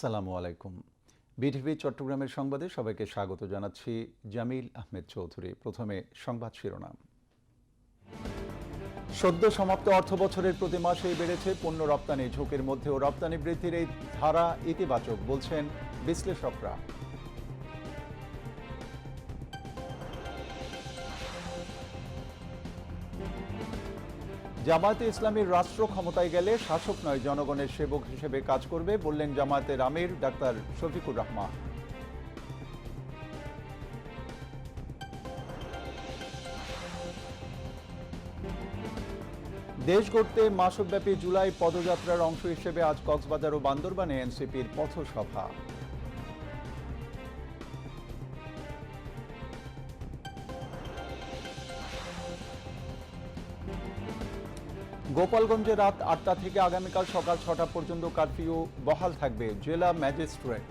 আসসালামু আলাইকুম। বিটিভি চট্টগ্রামের সংবাদে সবাইকে স্বাগত জানাচ্ছি জামিল আহমেদ চৌধুরী। প্রথমে সংবাদ শিরোনাম। সদ্য সমাপ্ত অর্থ বছরের প্রতি মাসেই বেড়েছে পণ্য রপ্তানি, ঝুঁকির মধ্যেও রপ্তানি বৃদ্ধির এই ধারা ইতিবাচক, বলছেন বিশ্লেষকরা। জামায়াতে ইসলামীর রাষ্ট্র ক্ষমতায় গেলে শাসক নয়, জনগণের সেবক হিসেবে কাজ করবে, বললেন জামায়াতের আমির ডাক্তার শফিকুর রহমান। দেশ গড়তে মাসব্যাপী জুলাই পদযাত্রার অংশ হিসেবে আজ কক্সবাজার ও বান্দরবানে এনসিপির পথসভা। গোপালগঞ্জে রাত আটটা থেকে আগামীকাল সকাল ছটা পর্যন্ত কারফিউ বহাল থাকবে জেলা ম্যাজিস্ট্রেট।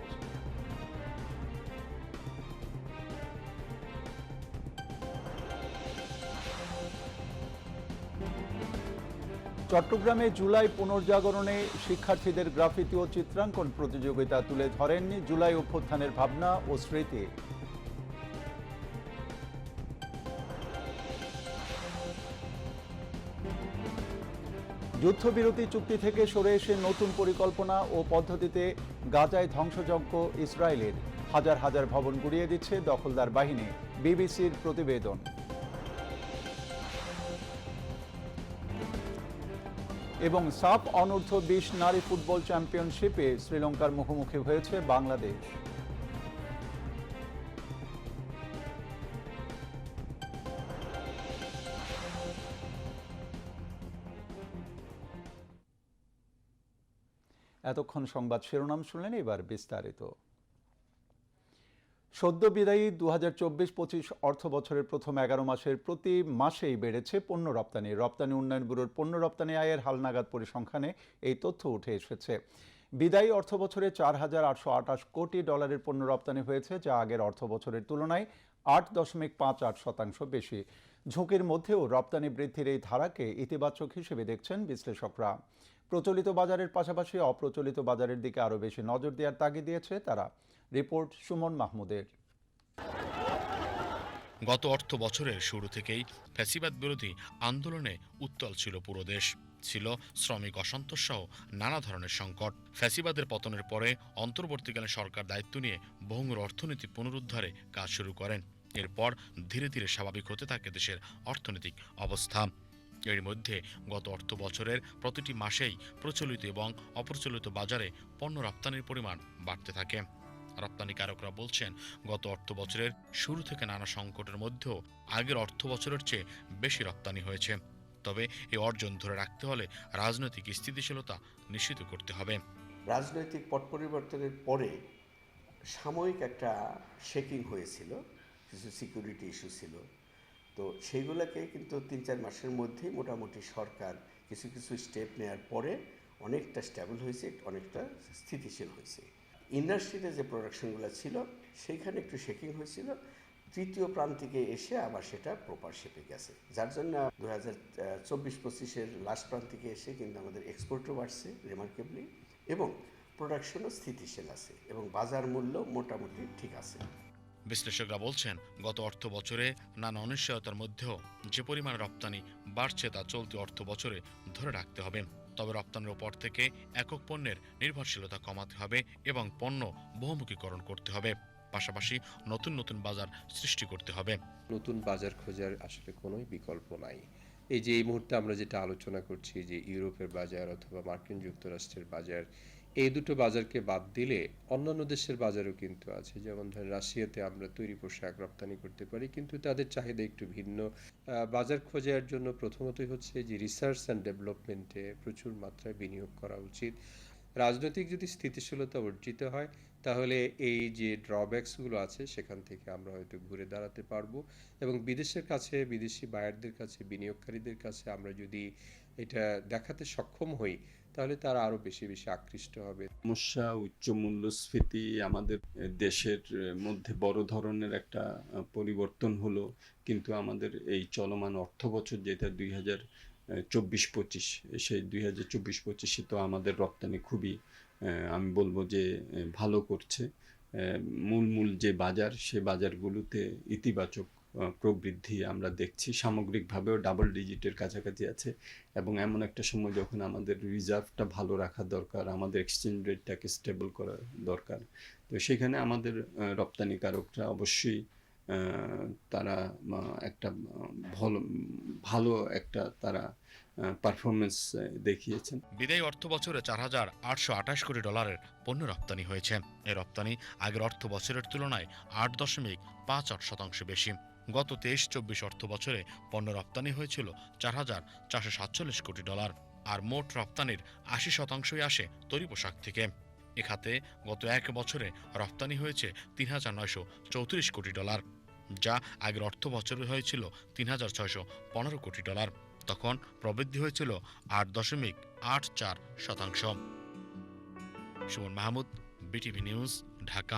চট্টগ্রামে জুলাই পুনর্জাগরণে শিক্ষার্থীদের গ্রাফিতি ও চিত্রাঙ্কন প্রতিযোগিতা তুলে ধরেন জুলাই অভ্যুত্থানের ভাবনা ও স্মৃতি। যুদ্ধবিরতি চুক্তি থেকে সরে এসে নতুন পরিকল্পনা ও পদ্ধতিতে গাজায় ধ্বংসযজ্ঞ ইসরায়েলের। হাজার হাজার ভবন গুড়িয়ে দিচ্ছে দখলদার বাহিনী, বিবিসির প্রতিবেদন। এবং সাফ অনূর্ধ্ব বিশ নারী ফুটবল চ্যাম্পিয়নশিপে শ্রীলঙ্কার মুখোমুখি হয়েছে বাংলাদেশ। এতক্ষণ সংবাদ শিরোনাম শুনলেন এবার বিস্তারিত। সদ্য বিদায়ী দু হাজার চব্বিশ পঁচিশ অর্থ বছরের প্রথম এগারো মাসের প্রতি মাসেই বেড়েছে পণ্য রপ্তানি। রপ্তানি উন্নয়ন ব্যুরোর পণ্য রপ্তানি আয়ের হালনাগাদ পরিসংখ্যানে এই তথ্য উঠে এসেছে। বিদায়ী অর্থ বছরে চার হাজার আটশো আটাশ কোটি ডলারের পণ্য রপ্তানি হয়েছে, যা আগের অর্থ বছরের তুলনায় আট দশমিক পাঁচ আট শতাংশ বেশি। ঝুঁকির মধ্যেও রপ্তানি বৃদ্ধির এই ধারাকে ইতিবাচক হিসেবে দেখছেন বিশ্লেষকরা। প্রচলিত বাজারের পাশাপাশি অপ্রচলিত বাজারের দিকে আরও বেশি নজর দেওয়ার তাগিদ দিয়েছে তারা। রিপোর্ট সুমন মাহমুদের। গত অর্থ বছরের শুরু থেকেই ফ্যাসিবাদ বিরোধী আন্দোলনে উত্তল ছিল পুরো দেশ। ছিল শ্রমিক অসন্তোষ সহ নানা ধরনের সংকট। ফ্যাসিবাদের পতনের পরে অন্তর্বর্তীকালীন সরকার দায়িত্ব নিয়ে ভঙ্গুর অর্থনীতি পুনরুদ্ধারে কাজ শুরু করেন। এরপর ধীরে ধীরে স্বাভাবিক হতে থাকে দেশের অর্থনৈতিক অবস্থা। এর মধ্যে গত অর্থ বছরের প্রতিটি মাসেই প্রচলিত এবং অপ্রচলিত বাজারে পণ্য রপ্তানির পরিমাণ বাড়তে থাকে। রপ্তানিকারকরা বলছেন, গত অর্থ বছরের শুরু থেকে নানা সংকটের মধ্যেও আগের অর্থ বছরের চেয়ে বেশি রপ্তানি হয়েছে। তবে এই অর্জন ধরে রাখতে হলে রাজনৈতিক স্থিতিশীলতা নিশ্চিত করতে হবে। রাজনৈতিক পট পরিবর্তনের পরে সাময়িক একটা শেকিং হয়েছিল, কিছু সিকিউরিটি ইস্যু ছিল। তো সেইগুলোকে কিন্তু তিন চার মাসের মধ্যেই মোটামুটি সরকার কিছু কিছু স্টেপ নেওয়ার পরে অনেকটা স্টেবল হয়েছে, অনেকটা স্থিতিশীল হয়েছে। ইন্ডাস্ট্রিতে যে প্রোডাকশনগুলো ছিল, সেইখানে একটু শেকিং হয়েছিল। তৃতীয় প্রান্তিকে এসে আবার সেটা প্রপার শেপে গেছে। যার জন্য দু হাজার চব্বিশ পঁচিশের লাস্ট প্রান্তিকে এসে কিন্তু আমাদের এক্সপোর্টও বাড়ছে রিমার্কেবলি এবং প্রোডাকশনও স্থিতিশীল আছে এবং বাজার মূল্য মোটামুটি ঠিক আছে। বিশ্লেষকরা বলছেন, গত অর্থ বছরে নানা অনিশ্চয়তার মধ্যেও যে পরিমাণ রপ্তানি বাড়ছে তা চলতি অর্থ বছরে ধরে রাখতে হবে। তবে রপ্তানির ওপর থেকে একক পণ্যের নির্ভরশীলতা কমাতে হবে এবং পণ্য বহুমুখীকরণ করতে হবে। পাশাপাশি নতুন নতুন বাজার সৃষ্টি করতে হবে। নতুন বাজার খোঁজার আসলে কোনোই বিকল্প নাই। এই যে এই মুহূর্তে আমরা যেটা আলোচনা করছি যে ইউরোপের বাজার অথবা মার্কিন যুক্তরাষ্ট্রের বাজার এই দুটো বাজারকে বাদ দিলে অন্যান্য দেশের বাজারও কিন্তু আছে। যেমন ধরেন রাশিয়াতে আমরা তৈরি পোশাক রপ্তানি করতে পারি, কিন্তু তাদের চাহিদা একটু ভিন্ন। বাজার খোঁজার জন্য প্রথমতই হচ্ছে যে রিসার্চ অ্যান্ড ডেভেলপমেন্টে প্রচুর মাত্রায় বিনিয়োগ করা উচিত। রাজনৈতিক যদি স্থিতিশীলতা অর্জিত হয়, তাহলে এই যে ড্রব্যাকসগুলো আছে, সেখান থেকে আমরা হয়তো ঘুরে দাঁড়াতে পারব। এবং বিদেশের কাছে, বিদেশি বায়ারদের কাছে, বিনিয়োগকারীদের কাছে আমরা যদি এটা দেখাতে সক্ষম হই, তাহলে তারা আরও বেশি বেশি আকৃষ্ট হবে। সমস্যা, উচ্চ মূল্যস্ফীতি আমাদের দেশের মধ্যে বড় ধরনের একটা পরিবর্তন হলো। কিন্তু আমাদের এই চলমান অর্থ বছর যেটা দুই হাজার চব্বিশ পঁচিশ, সেই দুই হাজার চব্বিশ পঁচিশে তো আমাদের রপ্তানি খুবই আমি বলব যে ভালো করছে। মূল মূল যে বাজার, সে বাজারগুলোতে ইতিবাচক প্রবৃদ্ধি আমরা দেখছি। সামগ্রিকভাবেও ডাবল ডিজিটের কাছাকাছি আছে এবং এমন একটা সময় যখন আমাদের রিজার্ভটা ভালো রাখা দরকার, আমাদের এক্সচেঞ্জ রেটটাকে স্টেবল করা দরকার, তো সেখানে আমাদের রপ্তানিকারকরা অবশ্যই তারা একটা ভালো ভালো একটা তারা পারফরমেন্স দেখিয়েছেন। বিদায়ী অর্থ বছরে চার হাজার আটশো আঠাশ কোটি ডলারের পণ্য রপ্তানি হয়েছে। এই রপ্তানি আগের অর্থ বছরের তুলনায় আট দশমিক পাঁচ আট শতাংশ বেশি। গত তেইশ চব্বিশ অর্থ বছরে পণ্য রপ্তানি হয়েছিল চার হাজার চারশো সাতচল্লিশ কোটি ডলার, আর মোট রপ্তানির আশি শতাংশই আসে তৈরি পোশাক থেকে। এ খাতে গত এক বছরে রপ্তানি হয়েছে তিন হাজার নয়শো চৌত্রিশ কোটি ডলার, যা আগের অর্থ বছরে হয়েছিল তিন হাজার ছয়শো পনেরো কোটি ডলার। তখন প্রবৃদ্ধি হয়েছিল আট দশমিক আট চার শতাংশ। Suman Mahmud, BTV news, Dhaka.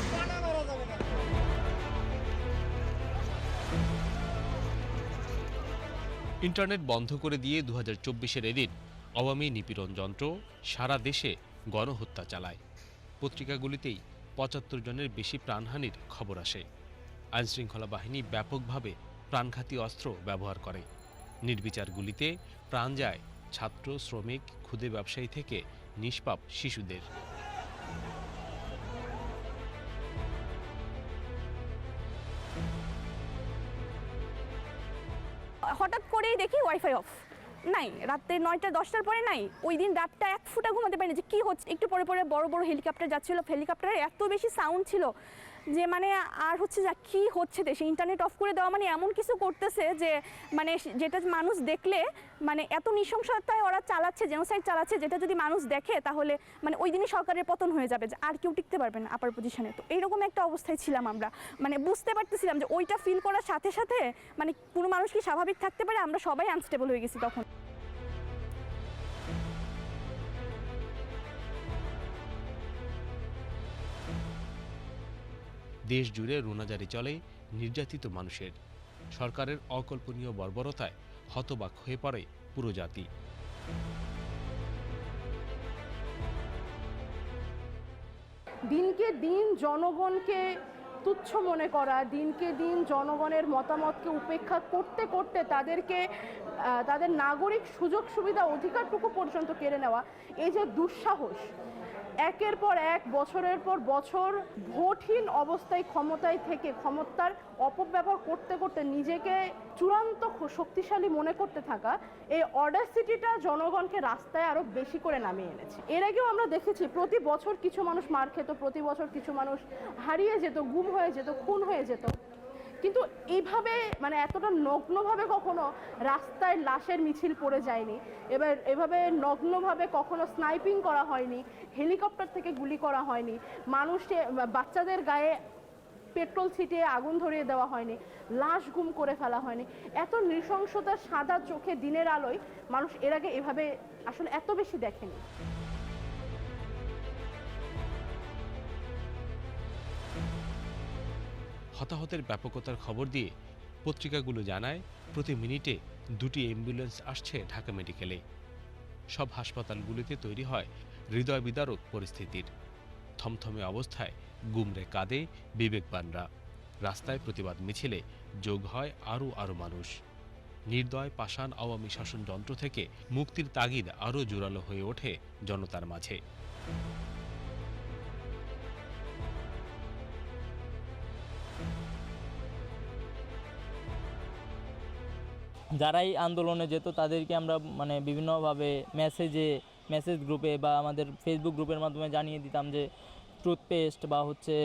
Internet বন্ধ করে দিয়ে দু হাজার চব্বিশের এদিন আওয়ামী নিপীড়ন যন্ত্র সারা দেশে গণহত্যা চালায়। পত্রিকাগুলিতেই পঁচাত্তর জনের বেশি প্রাণহানির খবর আসে। আইনশৃঙ্খলা বাহিনী ব্যাপকভাবে প্রাণঘাতী অস্ত্র ব্যবহার করে। নির্বিচার গুলিতে প্রাণ যায় ছাত্র, শ্রমিক, ক্ষুদে ব্যবসায়ী থেকে নিষ্পাপ শিশুদের। হঠাৎ করেই দেখি ওয়াইফাই অফ নাই, রাত্রে নয়টা, দশটার পরে নাই। ওই দিন রাতটা এক ফুটা ঘুমাতে পারিনি যে কী হচ্ছে। একটু পরে পরে বড় বড় হেলিকপ্টার যাচ্ছিল। হেলিকপ্টারের এত বেশি সাউন্ড ছিল। যে মানে আর হচ্ছে যা কী হচ্ছে দেশে? ইন্টারনেট অফ করে দেওয়া মানে এমন কিছু করতেছে যে মানে যেটা মানুষ দেখলে মানে এত নৃশংসতায় ওরা চালাচ্ছে জেনোসাইড চালাচ্ছে, যেটা যদি মানুষ দেখে তাহলে মানে ওই দিনই সরকারের পতন হয়ে যাবে। যে আর কেউ টিকতে পারবে না আপার পজিশনে তো এইরকম একটা অবস্থায় ছিলাম আমরা। মানে বুঝতে পারতেছিলাম যে ওইটা ফিল করার সাথে সাথে মানে কোনো মানুষ কি স্বাভাবিক থাকতে পারে? আমরা সবাই আনস্টেবল হয়ে গেছি তখন। দেশ জুড়ে রোনাজারি চলে নির্যাতিত মানুষের। সরকারের অকল্পনীয় বর্বরতায় হতবাক হয়ে পড়ে পুরো জাতি। দিনকে দিন জনগণকে তুচ্ছ মনে করা, দিনকে দিন জনগণের মতামতকে উপেক্ষা করতে করতে তাদেরকে তাদের নাগরিক সুযোগ সুবিধা অধিকারটুকু পর্যন্ত কেড়ে নেওয়া, এই যে দুঃসাহস একের পর এক, বছরের পর বছর ভোটহীন অবস্থায় ক্ষমতায় থেকে ক্ষমতার অপব্যবহার করতে করতে নিজেকে চূড়ান্ত শক্তিশালী মনে করতে থাকা এই অর্ডার জনগণকে রাস্তায় আরও বেশি করে নামিয়ে এনেছে। এর আগেও আমরা দেখেছি, প্রতি বছর কিছু মানুষ মার খেত, প্রতি বছর কিছু মানুষ হারিয়ে যেত, গুম হয়ে যেত, খুন হয়ে যেত। কিন্তু এইভাবে মানে এতটা নগ্নভাবে কখনো রাস্তায় লাশের মিছিল পড়ে যায়নি। এবার এভাবে নগ্নভাবে কখনো স্নাইপিং করা হয়নি, হেলিকপ্টার থেকে গুলি করা হয়নি, মানুষে বাচ্চাদের গায়ে পেট্রোল ছিটিয়ে আগুন ধরিয়ে দেওয়া হয়নি, লাশ গুম করে ফেলা হয়নি। এত নৃশংসতার সাদা চোখে দিনের আলোয় মানুষ এর আগে এভাবে আসলে এত বেশি দেখেনি। হতাহতের ব্যাপকতার খবর দিয়ে পত্রিকাগুলো জানায়, প্রতি মিনিটে দুটি অ্যাম্বুলেন্স আসছে ঢাকা মেডিকেলে। সব হাসপাতালগুলিতে তৈরি হয় হৃদয় বিদারক পরিস্থিতির। থমথমে অবস্থায় গুমরে কাঁদে বিবেকবানরা। রাস্তায় প্রতিবাদ মিছিলে যোগ হয় আরও আরও মানুষ। নির্দয় পাষাণ আওয়ামী শাসনযন্ত্র থেকে মুক্তির তাগিদ আরও জোরালো হয়ে ওঠে জনতার মাঝে। যারাই আন্দোলনে যেত তাদেরকে আমরা মানে বিভিন্নভাবে মেসেজে মেসেজ গ্রুপে বা আমাদের ফেসবুক গ্রুপের মাধ্যমে জানিয়ে দিতাম যে টুথপেস্ট বা হচ্ছে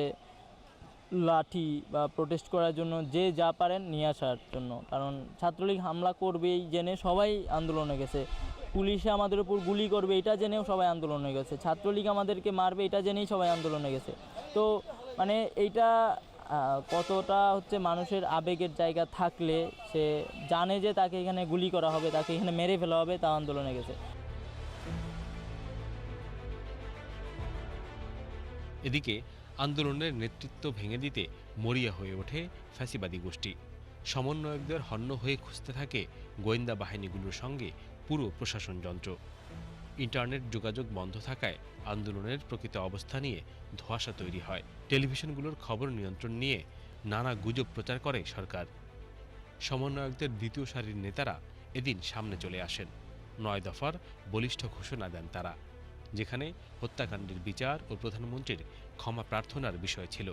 লাঠি বা প্রোটেস্ট করার জন্য যে যা পারেন নিয়ে আসার জন্য। কারণ ছাত্রলীগ হামলা করবেই জেনে সবাই আন্দোলনে গেছে। পুলিশে আমাদের উপর গুলি করবে এটা জেনেও সবাই আন্দোলনে গেছে। ছাত্রলীগ আমাদেরকে মারবে এটা জেনেই সবাই আন্দোলনে গেছে। তো মানে এইটা কতটা হচ্ছে মানুষের আবেগের জায়গা থাকলে সে জানে যে তাকে এখানে গুলি করা হবে, তাকে এখানে মেরে ফেলা হবে, তা আন্দোলনে গেছে। এদিকে আন্দোলনের নেতৃত্ব ভেঙে দিতে মরিয়া হয়ে ওঠে ফ্যাসিবাদী গোষ্ঠী। সমন্বয়কদের হন্য হয়ে খুঁজতে থাকে গোয়েন্দা বাহিনীগুলোর সঙ্গে পুরো প্রশাসন যন্ত্র। ইন্টারনেট যোগাযোগ বন্ধ থাকায় আন্দোলনের প্রকৃত অবস্থা নিয়ে ধোঁয়াশা তৈরি হয়। টেলিভিশনগুলোর খবর নিয়ন্ত্রণ নিয়ে নানা গুজব প্রচার করে সরকার। সমন্বয়কদের দ্বিতীয় সারির নেতারা এদিন সামনে চলে আসেন। নয় দফার বলিষ্ঠ ঘোষণা দেন তারা, যেখানে হত্যাকাণ্ডের বিচার ও প্রধানমন্ত্রীর ক্ষমা প্রার্থনার বিষয় ছিল।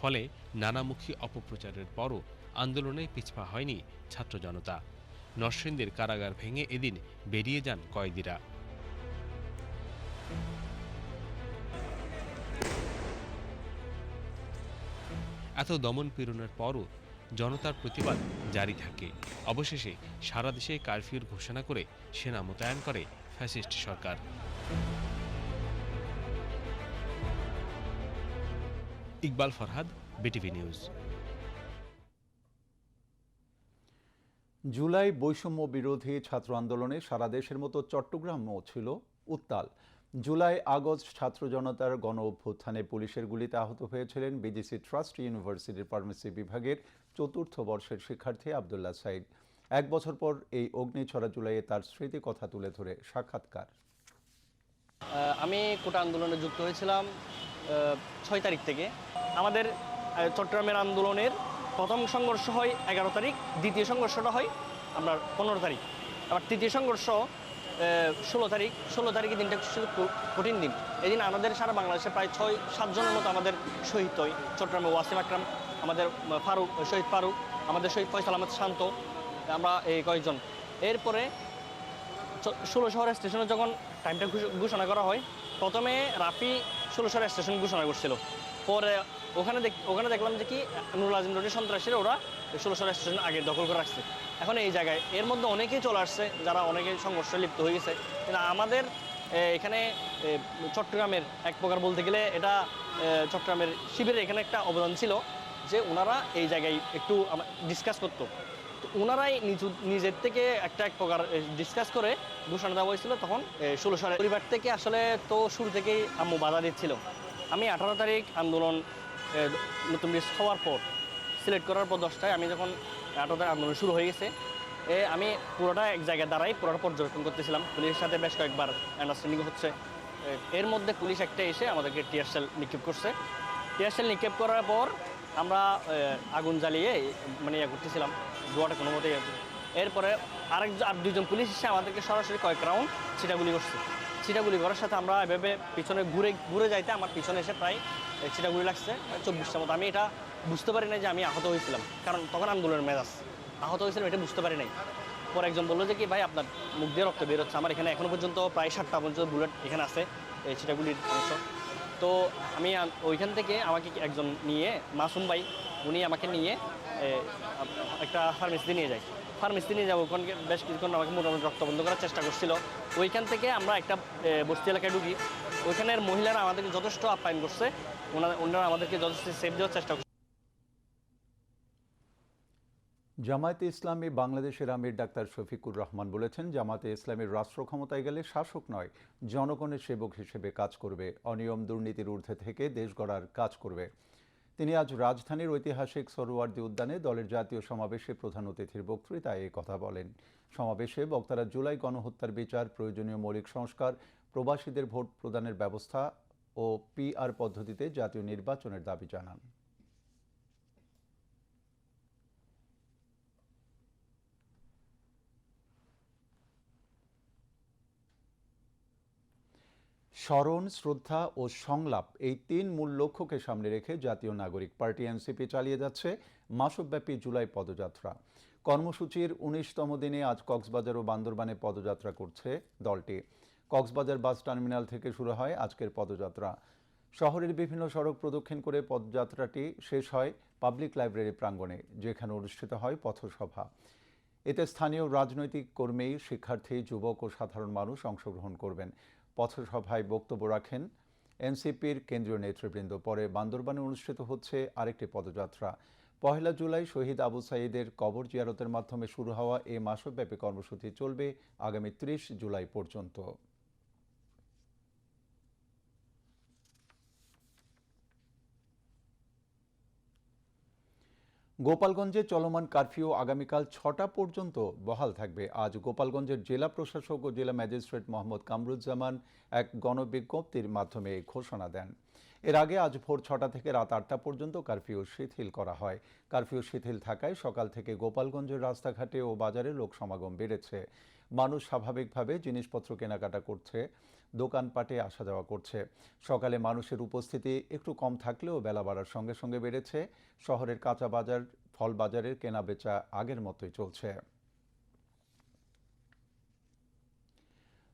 ফলে নানামুখী অপপ্রচারের পরও আন্দোলনে পিছপা হয়নি ছাত্র জনতা। নরসিংদীর কারাগার ভেঙে এদিন বেরিয়ে যান কয়েদিরা। এত দমন পীড়নের পরও জনতার প্রতিবাদ জারি থাকে। অবশেষে সারা দেশে কারফিউর ঘোষণা করে সেনা মোতায়েন করে ফ্যাসিস্ট সরকার। Iqbal Farhad, BTV news. July বৈষম্য বিরোধী ছাত্র আন্দোলনে সারা দেশের মতো চট্টগ্রামও ছিল উত্তাল। জুলাই, আগস্ট ছাত্র জনতার গণ অভ্যুত্থানে পুলিশের গুলিতে আহত হয়েছিলেন বিজিসি ট্রাস্ট ইউনিভার্সিটির ফার্মেসি বিভাগের চতুর্থ বর্ষের শিক্ষার্থী আবদুল্লাহ সাইদ। এক বছর পর এই অগ্নিছড়া জুলাইয়ে তার স্মৃতি কথা তুলে ধরে সাক্ষাৎকার। আমি কোটা আন্দোলনে যুক্ত হয়েছিলাম ছয় তারিখ থেকে। আমাদের চট্টগ্রামের আন্দোলনের প্রথম সংঘর্ষ হয় এগারো তারিখ, দ্বিতীয় সংঘর্ষটা হয় আপনার পনেরো তারিখ। আবার তৃতীয় সংঘর্ষ ষোলো তারিখ, ষোলো তারিখের দিনটা ছিল কঠিন দিন। এদিন আমাদের সারা বাংলাদেশে প্রায় ছয়, সাতজনের মতো আমাদের শহীদ হয়। চট্টগ্রামে ওয়াসিম আকরাম, আমাদের ফারুক, শহীদ ফারুক, আমাদের শহীদ ফয়সাল আহমেদ শান্ত, আমরা এই কয়েকজন। এরপরে ষোলো শহর স্টেশনে যখন টাইমটা ঘোষণা করা হয়, প্রথমে রাফি ষোলো শহর স্টেশন ঘোষণা করছিল। পরে ওখানে দেখ ওখানে দেখলাম যে কি, নুরুল আজিম রোডের সন্ত্রাসীরা ওরা ষোলো শহর স্টেশন আগে দখল করে রাখছে। এখন এই জায়গায়। এর মধ্যে অনেকেই চলে আসছে, যারা অনেকে সংঘর্ষে লিপ্ত হয়ে গেছে। কিন্তু আমাদের এখানে চট্টগ্রামের এক প্রকার বলতে গেলে এটা চট্টগ্রামের শিবিরের এখানে একটা অবদান ছিল যে ওনারা এই জায়গায় একটু ডিসকাস করতো। তো ওনারাই নিজু- নিজের থেকে একটা এক প্রকার ডিসকাস করে ঘোষণা দেওয়া হয়েছিল তখন ষোলো সালের পরিবার থেকে আসলে তো শুরু থেকেই আম্মু বাধা দিচ্ছিল। আমি আঠারো তারিখ আন্দোলন নতুন হওয়ার পর সিলেক্ট করার পর দশটায় আমি যখন তারিখ আন্দোলন শুরু হয়ে গেছে। এ, আমি পুরোটা এক জায়গায় দাঁড়াই, পুরোটা পর্যবেক্ষণ করতেছিলাম। পুলিশের সাথে বেশ কয়েকবার আন্ডারস্ট্যান্ডিং হচ্ছে। এর মধ্যে পুলিশ একটা এসে আমাদেরকে টিয়ার সেল নিক্ষেপ করছে। টিয়ার সেল নিক্ষেপ করার পর আমরা আগুন জ্বালিয়ে মানে ইয়ে করতেছিলাম ধোয়াটা কোনো মতেই এরপরে আরেক আর দুজন পুলিশ এসে আমাদেরকে সরাসরি কয়েক রাউন্ড ছিটাগুলি করছে। ছিটাগুলি করার সাথে আমরা এভাবে পিছনে ঘুরে ঘুরে যাইতে আমার পিছনে এসে প্রায় ছিটাগুলি লাগছে চব্বিশটা মতো। আমি এটা বুঝতে পারি নাই যে আমি আহত হয়েছিলাম। কারণ তখন আন্দোলনের মেজাজ। আহত হয়েছিলাম, এটা বুঝতে পারি নাই। পরে একজন বলল যে কি, ভাই, আপনার মুখ দিয়ে রক্ত বের হচ্ছে। আমার এখানে এখনও পর্যন্ত প্রায় ষাটটা পর্যন্ত বুলেট এখানে আছে, এই ছিটাগুলির অংশ। তো আমি ওইখান থেকে আমাকে একজন নিয়ে, মাসুম ভাই, উনি আমাকে নিয়ে একটা ফার্মেসিতে নিয়ে যায়। ফার্মেসিতে নিয়ে যাব ওখানে বেশ কিছুক্ষণ আমাকে মোটামুটি রক্ত বন্ধ করার চেষ্টা করছিল। ওইখান থেকে আমরা একটা বস্তি এলাকায় ঢুকি। ওইখানের মহিলারা আমাদেরকে যথেষ্ট আপ্যায়ন করছে। ওনারা ওনারা আমাদেরকে যথেষ্ট সেফ দেওয়ার চেষ্টা জামায়াতে ইসলামী বাংলাদেশের আমির ডাক্তার শফিকুর রহমান বলেছেন, জামায়াতে ইসলামের রাষ্ট্র ক্ষমতায় গেলে শাসক নয়, জনগণের সেবক হিসেবে কাজ করবে। অনিয়ম দুর্নীতির ঊর্ধ্বে থেকে দেশ গড়ার কাজ করবে। তিনি আজ রাজধানীর ঐতিহাসিক সরোয়ার্দী উদ্যানে দলের জাতীয় সমাবেশে প্রধান অতিথির বক্তৃতায় এ কথা বলেন। সমাবেশে বক্তারা জুলাই গণহত্যার বিচার, প্রয়োজনীয় মৌলিক সংস্কার, প্রবাসীদের ভোট প্রদানের ব্যবস্থা ও পিআর পদ্ধতিতে জাতীয় নির্বাচনের দাবি জানান। স্মরণ, শ্রদ্ধা ও সংলাপ এই তিন মূল লক্ষ্যকে সামনে রেখে জাতীয় নাগরিক পার্টি এনসিপি চালিয়ে যাচ্ছে মাসব্যাপী জুলাই পদযাত্রা। কর্মসূচির উনিশতম দিনে আজ কক্সবাজার ও বান্দরবানে পদযাত্রা করছে দলটি। কক্সবাজার বাস টার্মিনাল থেকে শুরু হয় আজকের পদযাত্রা। শহরের বিভিন্ন সড়ক প্রদক্ষিণ করে পদযাত্রাটি শেষ হয় পাবলিক লাইব্রেরি প্রাঙ্গণে, যেখানে অনুষ্ঠিত হয় পথসভা। এতে স্থানীয় রাজনৈতিক কর্মী, শিক্ষার্থী, যুবক ও সাধারণ মানুষ অংশগ্রহণ করবেন। পথসভায় বক্তব্য রাখেন এনসিপির কেন্দ্রীয় নেতৃবৃন্দ। পরে বান্দরবানে অনুষ্ঠিত হচ্ছে আরেকটি পদযাত্রা। পহেলা জুলাই শহীদ আবু সাইদের কবর জিয়ারতের মাধ্যমে শুরু হওয়া এ মাসব্যাপী কর্মসূচি চলবে আগামী ত্রিশ জুলাই পর্যন্ত। গোপালগঞ্জে চলমান কারফিউ আগামীকাল ছটা পর্যন্ত বহাল থাকবে। আজ গোপালগঞ্জের জেলা প্রশাসক ও জেলা ম্যাজিস্ট্রেট মোহাম্মদ কামরুজ্জামান এক গণবিজ্ঞপ্তির মাধ্যমে ঘোষণা দেন। এর আগে আজ ভোর ছটা থেকে রাত আটটা পর্যন্ত কারফিউ শিথিল করা হয়। কারফিউ শিথিল থাকায় সকাল থেকে গোপালগঞ্জের রাস্তাঘাটে ও বাজারে লোক সমাগম বেড়েছে। মানুষ স্বাভাবিকভাবে জিনিসপত্র কেনাকাটা করছে। দোকানপাটে আসা যাওয়া করছে। সকালে মানুষের উপস্থিতি একটু কম থাকলেও বেলা বাড়ার সঙ্গে সঙ্গে বেড়েছে। শহরের কাঁচা বাজার, ফল বাজারের কেনাবেচা আগের মতোই চলছে।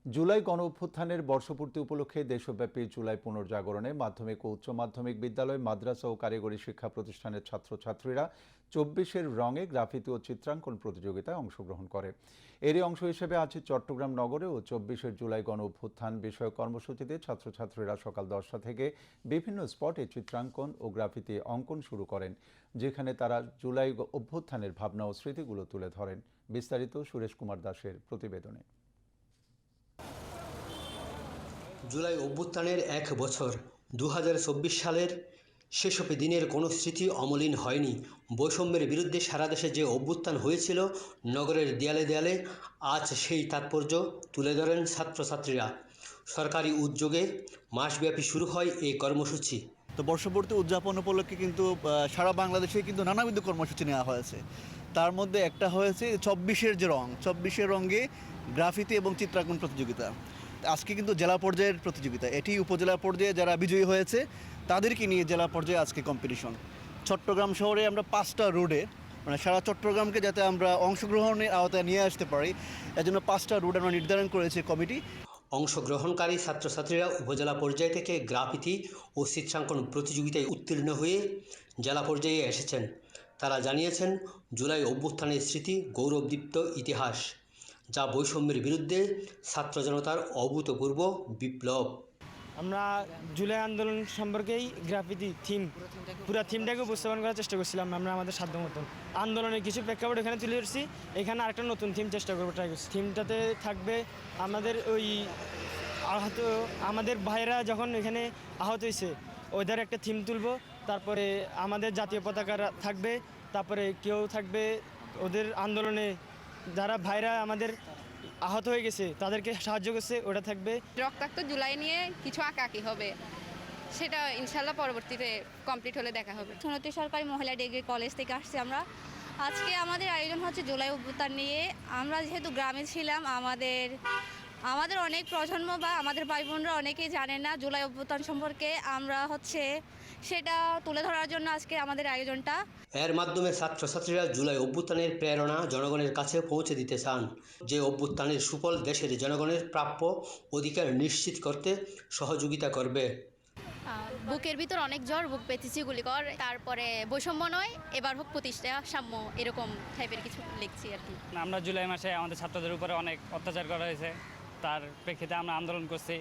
জুলাই গণ অভ্যুত্থানের বর্ষপূর্তি উপলক্ষে দেশব্যাপী জুলাই পুনর্জাগরণে মাধ্যমিক ও উচ্চ মাধ্যমিক বিদ্যালয়, মাদ্রাসা ও কারিগরি শিক্ষা প্রতিষ্ঠানের ছাত্রছাত্রীরা চব্বিশের রঙে গ্রাফিতি ও চিত্রাঙ্কন প্রতিযোগিতায় অংশগ্রহণ করে। এরই অংশ হিসেবে আজ চট্টগ্রাম নগরে ও চব্বিশের জুলাই গণ অভ্যুত্থান বিষয়ক কর্মসূচিতে ছাত্রছাত্রীরা সকাল দশটা থেকে বিভিন্ন স্পটে চিত্রাঙ্কন ও গ্রাফিতি অঙ্কন শুরু করেন, যেখানে তারা জুলাই অভ্যুত্থানের ভাবনা ও স্মৃতিগুলো তুলে ধরেন। বিস্তারিত সুরেশ কুমার দাসের প্রতিবেদনে। জুলাই অভ্যুত্থানের এক বছর দু হাজার চব্বিশ সালের সেসব দিনের কোনো স্মৃতি অমলিন হয়নি। বৈষম্যের বিরুদ্ধে সারা দেশে যে অভ্যুত্থান হয়েছিল, নগরের দেয়ালে দেয়ালে, আজ সেই তাৎপর্য তুলে ধরেন ছাত্রছাত্রীরা। সরকারি উদ্যোগে মাসব্যাপী শুরু হয় এই কর্মসূচি। তো বর্ষপূর্তি উদযাপন উপলক্ষে কিন্তু সারা বাংলাদেশে কিন্তু নানাবিধ কর্মসূচি নেওয়া হয়েছে। তার মধ্যে একটা হয়েছে চব্বিশের যে রং, চব্বিশের রঙে গ্রাফিতি এবং চিত্রাঙ্কন প্রতিযোগিতা। আজকে কিন্তু জেলা পর্যায়ের প্রতিযোগিতা। এটি উপজেলা পর্যায়ে যারা বিজয়ী হয়েছে, তাদেরকে নিয়ে জেলা পর্যায়ে আজকে কম্পিটিশন চট্টগ্রাম শহরে আমরা পাঁচটা রোডে মানে সারা চট্টগ্রামকে যাতে আমরা অংশগ্রহণের আওতায় নিয়ে আসতে পারি, এজন্য পাঁচটা রুট আমরা নির্ধারণ করেছে কমিটি অংশগ্রহণকারী ছাত্রছাত্রীরা উপজেলা পর্যায় থেকে গ্রাফিতি ও চিত্রাঙ্কন প্রতিযোগিতায় উত্তীর্ণ হয়ে জেলা পর্যায়ে এসেছেন। তারা জানিয়েছেন, জুলাই অভ্যুত্থানের স্মৃতি, গৌরবদীপ্ত ইতিহাস। যা বৈষম্যের বিরুদ্ধে ছাত্র জনতার অভূতপূর্ব বিপ্লব। আমরা জুলাই আন্দোলন সম্পর্কেই গ্রাফিতি থিম, পুরো থিমটাকে উপস্থাপন করার চেষ্টা করছিলাম আমরা আমাদের সাধ্য মতন। আন্দোলনের কিছু প্রেক্ষাপট এখানে তুলে ধরছি, এখানে আরেকটা নতুন থিম চেষ্টা করব ট্রাই করছি। থিমটাতে থাকবে আমাদের ওই আহত, আমাদের ভাইরা যখন এখানে আহত হয়েছে ওদের একটা থিম তুলবো, তারপরে আমাদের জাতীয় পতাকারা থাকবে, তারপরে কেউ থাকবে ওদের আন্দোলনে যারা ভাইরা আমাদের আহত হয়ে গেছে তাদেরকে সাহায্য করছে ওটা থাকবে। রক্তাক্ত জুলাই নিয়ে কিছু আঁকাআঁকি হবে। সেটা ইনশাল্লাহ পরবর্তীতে কমপ্লিট হলে দেখা হবে। সোনাতী সরকারি মহিলা ডিগ্রি কলেজ থেকে আসছি আমরা। আজকে আমাদের আয়োজন হচ্ছে জুলাই অভ্যুত্থান নিয়ে। আমরা যেহেতু গ্রামে ছিলাম আমাদের আমাদের অনেক প্রজন্ম বা আমাদের ভাই বোনরা অনেকেই জানে না জুলাই অভ্যুত্থান সম্পর্কে। আমরা হচ্ছে সেটা তুলে ধরার জন্য আজকে আমাদের আয়োজনটা। এর মাধ্যমে ছাত্রছাত্রীরা জুলাই অভ্যুত্থানের প্রেরণা জনগণের কাছে পৌঁছে দিতে চান। যে অভ্যুত্থানের সুফল দেশের জনগণের প্রাপ্য অধিকার নিশ্চিত করতে সহযোগিতা করবে। বুকের ভিতর অনেক জ্বর বুক পেতেছি গুলি কর। তারপরে বৈষম্য নয় এবার হোক প্রতিষ্ঠা সাম্য এরকম টাইপের কিছু লিখছি আর কি। আমরা জুলাই মাসে আমাদের ছাত্রদের উপরে অনেক অত্যাচার করা হয়েছে। তার প্রেক্ষিতে আমরা আন্দোলন করছি।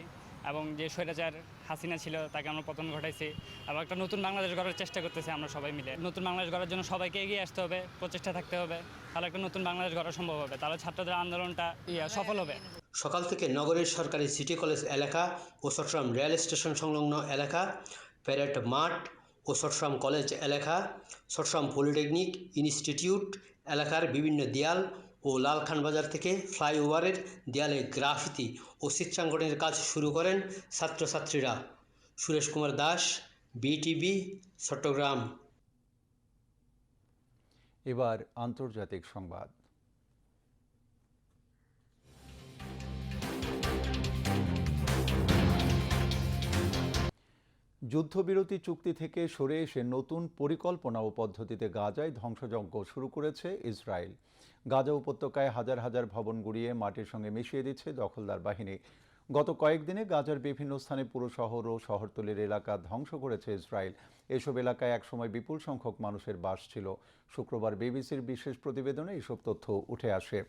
এবং যে স্বৈরাচার হাসিনা ছিল, তাকে আমরা পতন ঘটাইছি এবং একটা নতুন বাংলাদেশ গড়ার চেষ্টা করতেছি আমরা সবাই মিলে। নতুন বাংলাদেশ গড়ার জন্য সবাইকে এগিয়ে আসতে হবে, প্রচেষ্টা থাকতে হবে, তাহলে একটা নতুন বাংলাদেশ গড়া সম্ভব হবে। তাহলে ছাত্রদের আন্দোলনটা ইয়া সফল হবে। সকাল থেকে নগরের সরকারি সিটি কলেজ এলাকা ও চট্টগ্রাম রেল স্টেশন সংলগ্ন এলাকা, প্যারেড মাঠ ও চট্টগ্রাম কলেজ এলাকা, চট্টগ্রাম পলিটেকনিক ইনস্টিটিউট এলাকার বিভিন্ন দেয়াল ও লালখান বাজার থেকে ফ্লাইওভারের দেয়ালে গ্রাফিতি ও চিত্রাঙ্কনের কাজ শুরু করেন ছাত্রছাত্রীরা। সুরেশ কুমার দাস, বিটিভি, চট্টগ্রাম। এবার আন্তর্জাতিক সংবাদ। যুদ্ধবিরতি চুক্তি থেকে সরে এসে নতুন পরিকল্পনা ও পদ্ধতিতে গাজায় ধ্বংসযজ্ঞ শুরু করেছে ইসরায়েল। গাজা উপত্যকায় হাজার হাজার ভবন গুড়িয়ে মাটির সঙ্গে মিশিয়ে দিচ্ছে দখলদার বাহিনী। গত কয়েকদিনে গাজার বিভিন্ন স্থানে পুরো শহর ও শহরতলির এলাকা ধ্বংস করেছে ইসরায়েল। এসব এলাকায় একসময় বিপুল সংখ্যক মানুষের বাস ছিল। শুক্রবার বিবিসির বিশেষ প্রতিবেদনে এসব তথ্য উঠে আসে।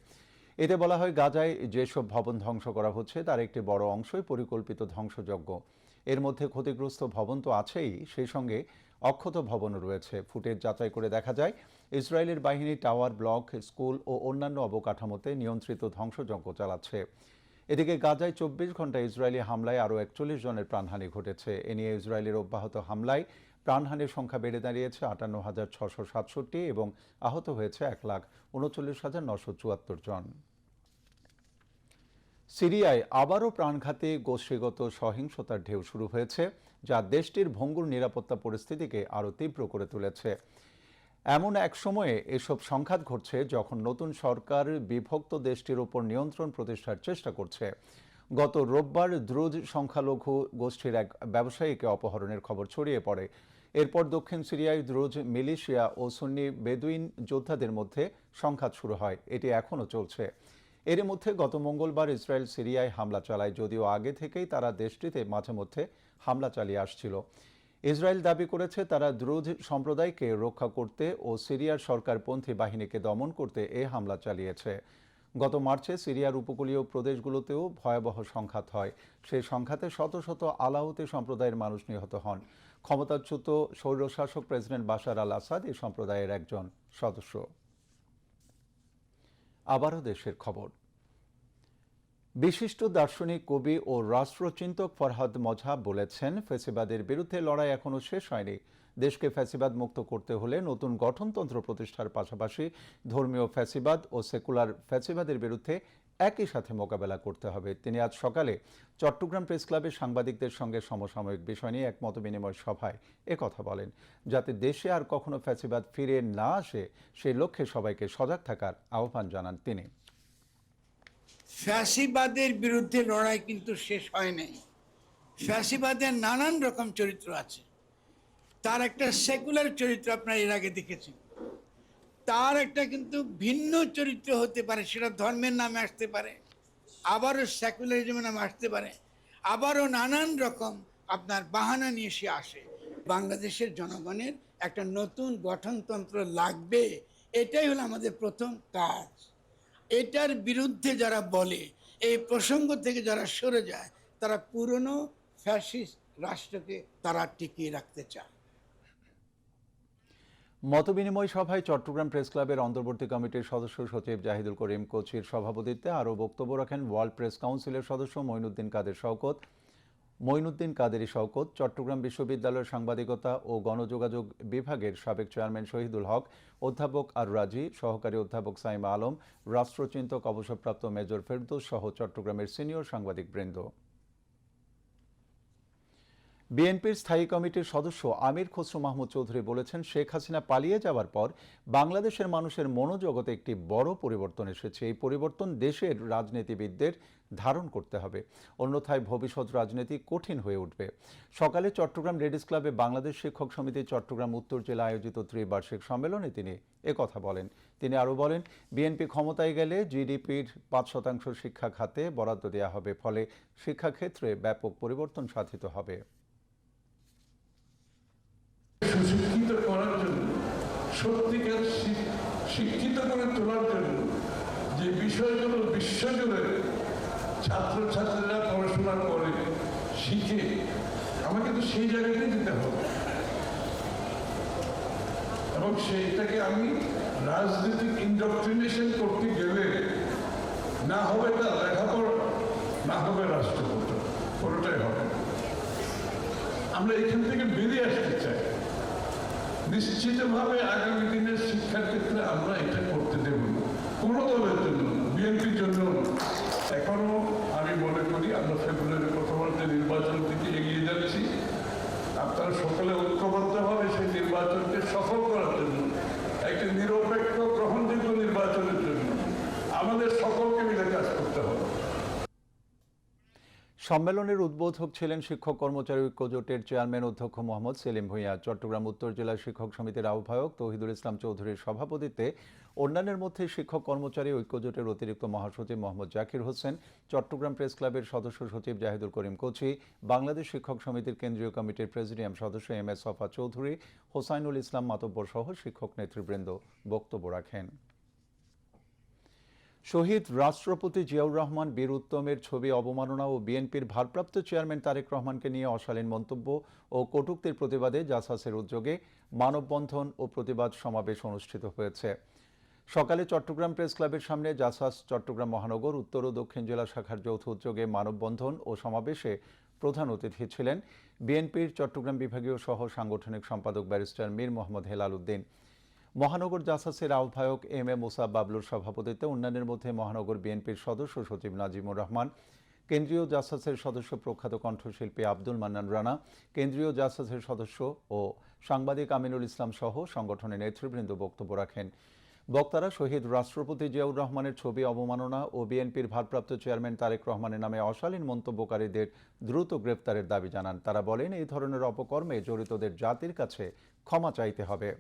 এতে বলা হয়, গাজায় যেসব ভবন ধ্বংস করা হচ্ছে, তার একটি বড় অংশই পরিকল্পিত ধ্বংসযজ্ঞ। এর মধ্যে ক্ষতিগ্রস্ত ভবন তো আছেই, সেই সঙ্গে অক্ষত ভবনও রয়েছে। ফুটেজ যাচাই করে দেখা যায়, ইসরায়েলের বাহিনী টাওয়ার, ব্লক, স্কুল ও অন্যান্য অবকাঠামোতে নিয়ন্ত্রিত ধ্বংসযজ্ঞ চালাচ্ছে। এদিকে গাজায় চব্বিশ ঘণ্টা ইসরায়েলি হামলায় আরও একচল্লিশ জনের প্রাণহানি ঘটেছে। এ নিয়ে ইসরায়েলের অব্যাহত হামলায় প্রাণহানির সংখ্যা বেড়ে দাঁড়িয়েছে আটান্ন হাজার ছশো সাতষট্টি এবং আহত হয়েছে এক লাখ উনচল্লিশ হাজার নশো চুয়াত্তর জন। সিরিয়ায় আবারও প্রাণঘাতী গোষ্ঠীগত সহিংসতার ঢেউ শুরু হয়েছে, যা দেশটির ভঙ্গুর নিরাপত্তা পরিস্থিতিকে আরও তীব্র করে তুলেছে। এমন এক সময়ে এসব সংঘাত ঘটছে যখন নতুন সরকার বিভক্ত দেশটির ওপর নিয়ন্ত্রণ প্রতিষ্ঠার চেষ্টা করছে। গত রোববার দ্রুজ সংখ্যালঘু গোষ্ঠীর এক ব্যবসায়ীকে অপহরণের খবর ছড়িয়ে পড়ে। এরপর দক্ষিণ সিরিয়ায় দ্রুজ মিলিশিয়া ও সুন্নি বেদুইন যোদ্ধাদের মধ্যে সংঘাত শুরু হয়। এটি এখনও চলছে। এর মধ্যে গত মঙ্গলবার ইসরায়েল সিরিয়ায় হামলা চালায়, যদিও আগে থেকেই তারা দেশটিতে মাঝে মধ্যে হামলা চালিয়ে আসছিল। ইসরায়েল দাবি করেছে তারা দ্রুজ সম্প্রদায়কে রক্ষা করতে ও সিরিয়ার সরকারপন্থী বাহিনীকে দমন করতে এ হামলা চালিয়েছে। গত মার্চে সিরিয়ার উপকূলীয় প্রদেশগুলোতেও ভয়াবহ সংঘাত হয়। সেই সংঘাতে শত শত আলাউতি সম্প্রদায়ের মানুষ নিহত হন। ক্ষমতাচ্যুত স্বৈরশাসক প্রেসিডেন্ট বাশার আল আসাদ এই সম্প্রদায়ের একজন সদস্য। আবারও দেশের খবর। বিশিষ্ট দার্শনিক কবি ও রাষ্ট্রচিন্তক ফরহাদ মজহাব বলেছেন, ফেসিবাদের বিরুদ্ধে লড়াই এখনও শেষ হয়নি। দেশকে ফ্যাসিবাদ মুক্ত করতে হলে নতুন গঠনতন্ত্র প্রতিষ্ঠার পাশাপাশি ধর্মীয় ফ্যাসিবাদ ও সেকুলার ফ্যাসিবাদের বিরুদ্ধে একই সাথে মোকাবেলা করতে হবে। তিনি আজ সকালে চট্টগ্রাম প্রেস ক্লাবে সাংবাদিকদের সঙ্গে সমসাময়িক বিষয় নিয়ে এক মতবিনিময় সভায় কথা বলেন। যাতে দেশে আর কখনো ফ্যাসিবাদ ফিরে না আসে, সেই লক্ষ্যে সবাইকে সজাগ থাকার আহ্বান জানান তিনি। ফ্যাসিবাদের বিরুদ্ধে লড়াই কিন্তু শেষ হয় নাই। ফ্যাসিবাদের নানান রকম চরিত্র আছে। তার একটা সেকুলার চরিত্র আপনারা এর আগে দেখেছেন। তার একটা কিন্তু ভিন্ন চরিত্র হতে পারে, সেটা ধর্মের নামে আসতে পারে, আবারও সেকুলারিজমের নামে আসতে পারে, আবারও নানান রকম আপনার বাহানা নিয়ে সে আসে। বাংলাদেশের জনগণের একটা নতুন গঠনতন্ত্র লাগবে, এটাই হলো আমাদের প্রথম কাজ। এটার বিরুদ্ধে যারা বলে, এই প্রসঙ্গ থেকে যারা সরে যায়, তারা পুরনো ফ্যাসিস্ট রাষ্ট্রকে তারা টিকিয়ে রাখতে চায়। মতবিনিময় সভায় চট্টগ্রাম প্রেস ক্লাবের অন্তর্বর্তী কমিটির সদস্য সচিব জাহিদুল করিম কোচির সভাপতিত্বে আরও বক্তব্য রাখেন ওয়ার্ল্ড প্রেস কাউন্সিলের সদস্য মঈনুদ্দিন কাদের শওকত। মঈনুদ্দিন কাদেরি শওকত, চট্টগ্রাম বিশ্ববিদ্যালয়ের সাংবাদিকতা ও গণযোগাযোগ বিভাগের সাবেক চেয়ারম্যান শহীদুল হক, অধ্যাপক আর রাজি সহকারী অধ্যাপক সাইমা আলম, রাষ্ট্রচিন্তক অবসরপ্রাপ্ত মেজর ফেরদৌস সহ চট্টগ্রামের সিনিয়র সাংবাদিক বৃন্দ বিএনপির স্থায়ী কমিটির সদস্য আমির খসরু মাহমুদ চৌধুরী বলেছেন, শেখ হাসিনা পালিয়ে যাওয়ার পর বাংলাদেশের মানুষের মনোজগতে একটি বড় পরিবর্তন এসেছে। এই পরিবর্তন দেশের রাজনীতিবিদদের ধারণ করতে হবে। অন্যথায় ভবিষ্যৎ রাজনীতি কঠিন হয়ে উঠবে। সকালে চট্টগ্রাম লেডিস ক্লাবে বাংলাদেশ শিক্ষক সমিতি চট্টগ্রাম উত্তর জেলা আয়োজিত ত্রিবার্ষিক সম্মেলনে তিনি কথা বলেন। তিনি আরও বলেন, বিএনপি ক্ষমতায় গেলে জিডিপির পাঁচ শতাংশ শিক্ষা খাতে বরাদ্দ দেওয়া হবে, ফলে শিক্ষাক্ষেত্রে ব্যাপক পরিবর্তন সাধিত হবে। সুশিক্ষিত করার জন্য, সত্যিকার শিক্ষিত করে তোলার জন্য যে বিষয়গুলো বিশ্বজুড়ে ছাত্রছাত্রীরা পড়াশোনা করে, শিখে, আমাকে তো সেই জায়গাতে যেতে হবে। এবং সেইটাকে আমি রাজনৈতিক ইন্ডক্ট্রিনেশন করতে গেলে না হবে তার লেখাপড়া, না হবে রাষ্ট্রপতি কোনোটাই হবে। আমরা এখান থেকে বেরিয়ে আসতে চাই। নিশ্চিতভাবে আগামী দিনের শিক্ষার ক্ষেত্রে আমরা এটা করতে দেব কোনো দলের জন্য বিএনপির জন্য এখনও আমি মনে করি, আমরা ফেব্রুয়ারি প্রথমার্ধে নির্বাচন থেকে এগিয়ে যাচ্ছি। আপনারা সকলে ঐক্যবদ্ধভাবে সেই নির্বাচনকে সফল করার জন্য, একটি নিরপেক্ষ, গ্রহণযোগ্য নির্বাচনের জন্য। আমাদের সকলকে মিলে কাজ করতে হবে। সম্মেলনের উদ্বোধক ছিলেন শিক্ষক কর্মচারী ঐক্য জোটের চেয়ারম্যান অধ্যক্ষ মোহাম্মদ সেলিম ভূঁইয়া, চট্টগ্রাম উত্তর জেলা শিক্ষক সমিতির আহ্বায়ক তৌহিদুল ইসলাম চৌধুরীর সভাপতিত্বে অন্যান্যের মধ্যে শিক্ষক কর্মচারী ঐক্য জোটের অতিরিক্ত মহাসচিব মোহাম্মদ জাকির হোসেন, চট্টগ্রাম প্রেস ক্লাবের সদস্য সচিব জাহিদুল করিম কোচি, বাংলাদেশ শিক্ষক সমিতির কেন্দ্রীয় কমিটির প্রেসিডিয়াম সদস্য এম এস সফা চৌধুরী, হোসাইনুল ইসলাম মাতব্বর সহ শিক্ষক নেতৃবৃন্দ বক্তব্য রাখেন। শহীদ রাষ্ট্রপতি জিয়াউর রহমান, বীর উত্তমের ছবি অবমাননা ও বিএনপির ভারপ্রাপ্ত চেয়ারম্যান তারেক রহমানকে নিয়ে অশালীন মন্তব্য ও কটূক্তির প্রতিবাদে জাসাসের উদ্যোগে মানববন্ধন ও প্রতিবাদ সমাবেশ অনুষ্ঠিত হয়েছে। সকালে চট্টগ্রাম প্রেস ক্লাবের সামনে জাসাস চট্টগ্রাম মহানগর, উত্তর ও দক্ষিণ জেলা শাখার যৌথ উদ্যোগে মানববন্ধন ও সমাবেশে প্রধান অতিথি ছিলেন বিএনপির চট্টগ্রাম বিভাগীয় সহ সাংগঠনিক সম্পাদক ব্যারিস্টার মীর মোহাম্মদ হেলাল উদ্দিন। মহানগর জাসাসের আহ্বায়ক এম এ মুসা বাবলুর সভাপতিত্বে অন্যান্যের মধ্যে মহানগর বিএনপির সদস্য সচিব নাজিমুর রহমান, কেন্দ্রীয় জাসাসের সদস্য প্রখ্যাত কণ্ঠশিল্পী আব্দুল মান্নান রানা, কেন্দ্রীয় জাসাসের সদস্য ও সাংবাদিক আমিনুল ইসলাম সহ সংগঠনের নেতৃবৃন্দ বক্তব্য রাখেন। বক্তারা শহীদ রাষ্ট্রপতি জিয়াউর রহমানের ছবি অবমাননা ও বিএনপির ভারপ্রাপ্ত চেয়ারম্যান তারেক রহমানের নামে অশালীন মন্তব্যকারীদের দ্রুত গ্রেপ্তারের দাবি জানান। তারা বলেন, এই ধরনের অপকর্মে জড়িতদের জাতির কাছে ক্ষমা চাইতে হবে।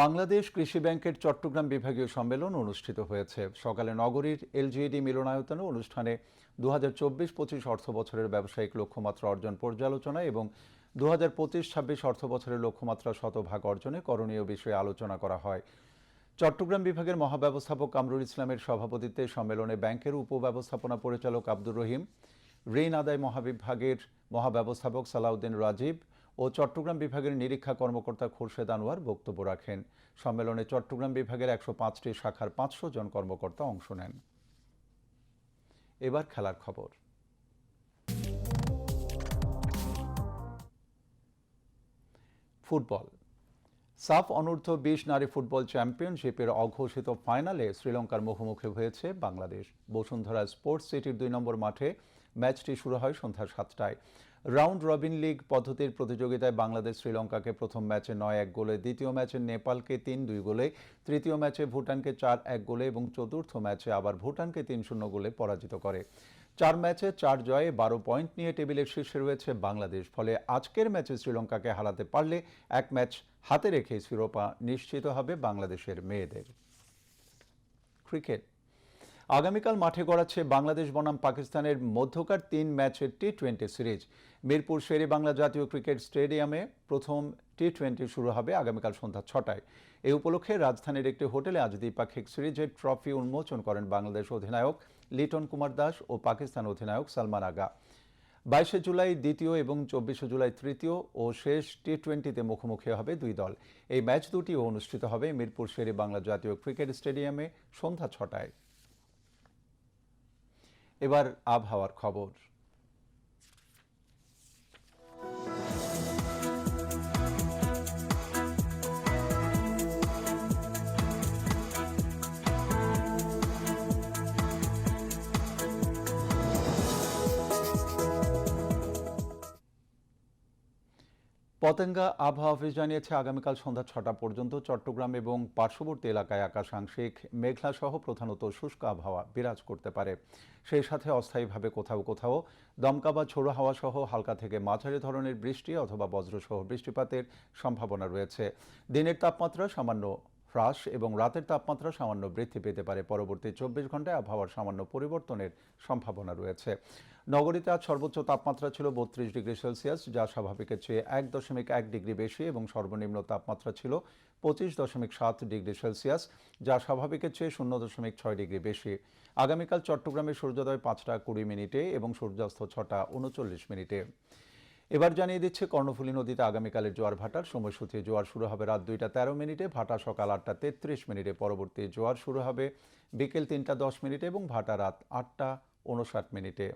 বাংলাদেশ কৃষি ব্যাংকের চট্টগ্রাম বিভাগীয় সম্মেলন অনুষ্ঠিত হয়েছে। সকালে নগরীর এলজিইডি মিলনায়তনে অনুষ্ঠানে দু হাজার চব্বিশ পঁচিশ অর্থ বছরের ব্যবসায়িক লক্ষ্যমাত্রা অর্জন পর্যালোচনা এবং দু হাজার পঁচিশ ছাব্বিশ অর্থ বছরের লক্ষ্যমাত্রা শতভাগ অর্জনে করণীয় বিষয়ে আলোচনা করা হয়। চট্টগ্রাম বিভাগের মহাব্যবস্থাপক কামরুল ইসলামের সভাপতিত্বে সম্মেলনে ব্যাংকের উপব্যবস্থাপনা পরিচালক আব্দুর রহিম, ঋণ আদায় মহাবিভাগের মহাব্যবস্থাপক সালাউদ্দিন রাজীব ও চট্টগ্রাম বিভাগের নিরীক্ষা কর্মকর্তা খোরশেদ আনোয়ার বক্তব্য রাখেন। সম্মেলনে চট্টগ্রাম বিভাগের একশো পাঁচটি শাখার পাঁচশো জন কর্মকর্তা অংশ নেন। এবার খেলার খবর। ফুটবল। সাফ অনূর্ধ্ব বিশ নারী ফুটবল চ্যাম্পিয়নশিপের অঘোষিত ফাইনালে শ্রীলঙ্কার মুখোমুখি হয়েছে বাংলাদেশ। বসুন্ধরা স্পোর্টস সিটির দুই নম্বর মাঠে ম্যাচটি শুরু হয় সন্ধ্যা সাতটায়। রাউন্ড রবিন লিগ পদ্ধতির প্রতিযোগিতায় বাংলাদেশ শ্রীলঙ্কাকে প্রথম ম্যাচে নয় এক গোলে, দ্বিতীয় ম্যাচে নেপালকে তিন দুই গোলে, তৃতীয় ম্যাচে ভুটানকে চার এক গোলে এবং চতুর্থ ম্যাচে আবার ভুটানকে তিন শূন্য গোলে পরাজিত করে। চার ম্যাচে চার জয়ে বারো পয়েন্ট নিয়ে টেবিলের শীর্ষে রয়েছে বাংলাদেশ। ফলে আজকের ম্যাচে শ্রীলঙ্কাকে হারাতে পারলে এক ম্যাচ হাতে রেখে শিরোপা নিশ্চিত হবে বাংলাদেশের মেয়েদের। ক্রিকেট আগামীকাল মাঠে গড়াচ্ছে বাংলাদেশ বনাম পাকিস্তানের মধ্যকার তিন ম্যাচের T twenty series. Mirpur Shere Bangla জাতীয় ক্রিকেট স্টেডিয়ামে প্রথম টি টোয়েন্টি শুরু হবে আগামীকাল সন্ধ্যা ছটায়। এই উপলক্ষে রাজধানীর একটি হোটেলে আজ দ্বিপাক্ষিক সিরিজের ট্রফি উন্মোচন করেন বাংলাদেশ অধিনায়ক লিটন কুমার দাস ও পাকিস্তান অধিনায়ক সালমান আগা। বাইশে জুলাই দ্বিতীয় এবং চব্বিশে জুলাই তৃতীয় ও শেষ টি টোয়েন্টিতে মুখোমুখি হবে দুই দল। এই ম্যাচ দুটিও অনুষ্ঠিত হবে মিরপুর শেরে বাংলা জাতীয় ক্রিকেট স্টেডিয়ামে সন্ধ্যা ছটায়। এবার আবহাওয়ার খবর। পতেঙ্গা আবহাওয়া অফিস জানিয়েছে, আগামীকাল সন্ধ্যা ছটা পর্যন্ত চট্টগ্রাম এবং পার্শ্ববর্তী এলাকায় আকাশ আংশিক মেঘলা সহ প্রধানত শুষ্ক আবহাওয়া বিরাজ করতে পারে। সেই সাথে অস্থায়ীভাবে কোথাও কোথাও দমকা বা ছোড়ো হাওয়া সহ হালকা থেকে মাঝারি ধরনের বৃষ্টি অথবা বজ্রসহ বৃষ্টিপাতের সম্ভাবনা রয়েছে। দিনের তাপমাত্রা সামান্য হ্রাস এবং রাতের তাপমাত্রা সামান্য বৃদ্ধি পেতে পারে। পরবর্তী চব্বিশ ঘন্টায় আবহাওয়ার সামান্য পরিবর্তনের সম্ভাবনা রয়েছে। নগরীতে আজ সর্বোচ্চ তাপমাত্রা ছিল বত্রিশ ডিগ্রি সেলসিয়াস, যা স্বাভাবিকের চেয়ে এক দশমিক এক ডিগ্রি বেশি এবং সর্বনিম্ন তাপমাত্রা ছিল পঁচিশ দশমিক সাত ডিগ্রি সেলসিয়াস, যা স্বাভাবিকের চেয়ে শূন্য দশমিক ছয় ডিগ্রি বেশি। আগামীকাল চট্টগ্রামে সূর্যোদয় পাঁচটা কুড়ি মিনিটে এবং সূর্যাস্ত ছটা উনচল্লিশ মিনিটে। এবার জানিয়ে দিচ্ছে কর্ণফুলী নদীতে আগামীকালের জোয়ার ভাটার সময়সূচি। জোয়ার শুরু হবে রাত দুইটা তেরো মিনিটে, ভাটা সকাল আটটা তেত্রিশ মিনিটে। পরবর্তী জোয়ার শুরু হবে বিকেল তিনটা দশ মিনিটে এবং ভাটা রাত আটটা উনষাট মিনিটে।